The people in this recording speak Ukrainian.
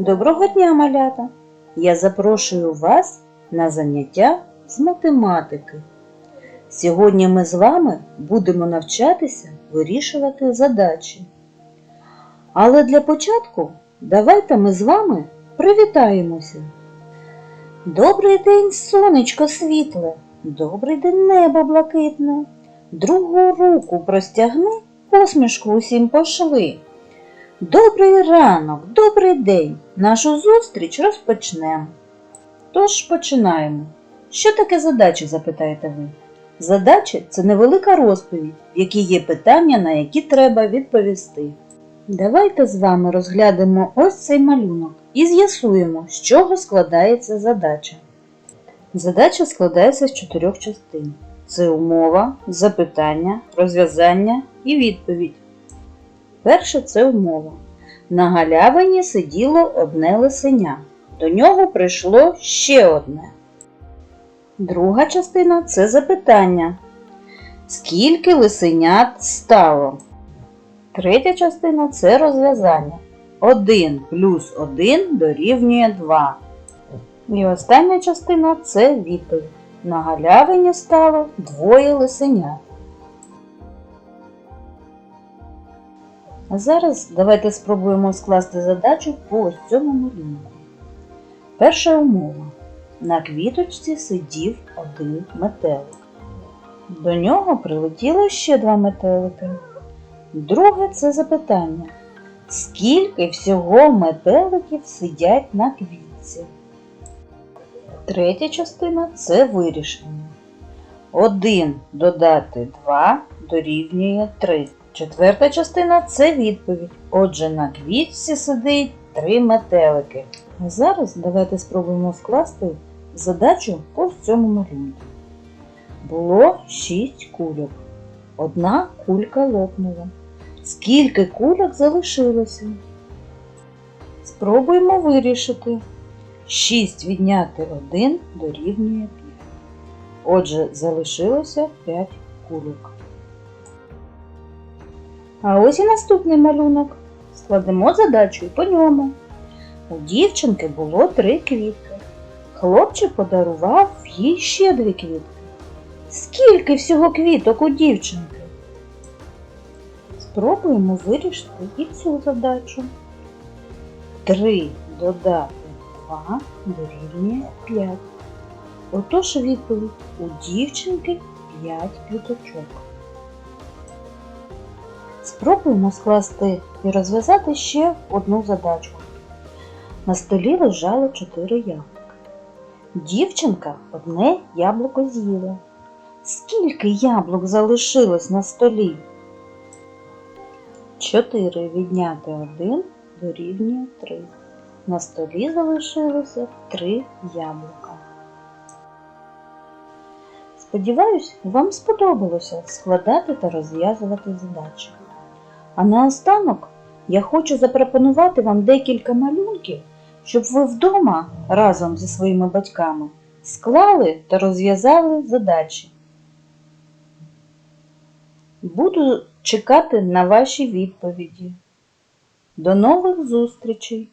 Доброго дня, малята! Я запрошую вас на заняття з математики. Сьогодні ми з вами будемо навчатися вирішувати задачі. Але для початку давайте ми з вами привітаємося. Добрий день, сонечко світле, добрий день небо блакитне. Другу руку простягни, посмішку усім пошли. Добрий ранок, добрий день. Нашу зустріч розпочнемо. Тож починаємо. Що таке задача, запитаєте ви? Задача це невелика розповідь, в якій є питання, на які треба відповісти. Давайте з вами розглянемо ось цей малюнок і з'ясуємо, з чого складається задача. Задача складається з чотирьох частин: це умова, запитання, розв'язання і відповідь. Перше це умова. На галявині сиділо одне лисеня. До нього прийшло ще одне. Друга частина це запитання. Скільки лисенят стало? Третя частина це розв'язання. 1 плюс 1 дорівнює 2. І остання частина це відповідь. На галявині стало двоє лисенят. А зараз давайте спробуємо скласти задачу по ось цьому малюнку. Перша умова. На квіточці сидів один метелик. До нього прилетіло ще два метелики. Друге це запитання. Скільки всього метеликів сидять на квітці? Третя частина це вирішення. 1 додати 2 дорівнює 3. Четверта частина це відповідь. Отже, на квітці сидить три метелики. А зараз давайте спробуємо скласти задачу по цьому малюнку. Було 6 кульок. Одна кулька лопнула. Скільки кульок залишилося? Спробуємо вирішити. 6 відняти 1 дорівнює 5. Отже, залишилося 5 кульок. А ось і наступний малюнок. Складемо задачу по ньому. У дівчинки було три квітки. Хлопчик подарував їй ще дві квітки. Скільки всього квіток у дівчинки? Спробуємо вирішити і цю задачу. 3 додати 2 дорівнює 5. Отож відповідь у дівчинки 5 квіточок. Спробуємо скласти і розв'язати ще одну задачку. На столі лежало чотири яблука. Дівчинка одне яблуко з'їла. Скільки яблук залишилось на столі? 4 відняти 1 дорівнює 3. На столі залишилося 3 яблука. Сподіваюсь, вам сподобалося складати та розв'язувати задачі. А наостанок я хочу запропонувати вам декілька малюнків, щоб ви вдома разом зі своїми батьками склали та розв'язали задачі. Буду чекати на ваші відповіді. До нових зустрічей!